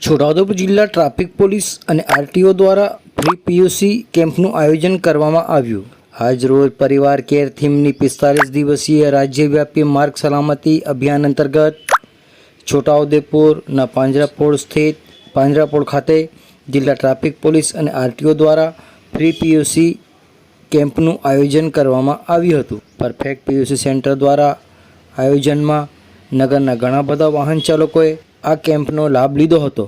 છોટાઉદેપુર જિલ્લા traffic police અને RTO દ્વારા ફ્રી પીયુસી કેમ્પનું આયોજન કરવામાં આવ્યું. આજ રોજ પરિવાર કેર થીમની પિસ્તાલીસ દિવસીય રાજ્યવ્યાપી માર્ગ સલામતી અભિયાન અંતર્ગત છોટાઉદેપુરના પાંજરાપોળ સ્થિત પાંજરાપોળ ખાતે જિલ્લા ટ્રાફિક પોલીસ અને આરટીઓ દ્વારા ફ્રી પીયુસી કેમ્પનું આયોજન કરવામાં આવ્યું હતું. પરફેક્ટ પીયુસી સેન્ટર દ્વારા આયોજનમાં નગરના ઘણા બધા વાહન ચાલકોએ આ કેમ્પનો લાભ લીધો હતો.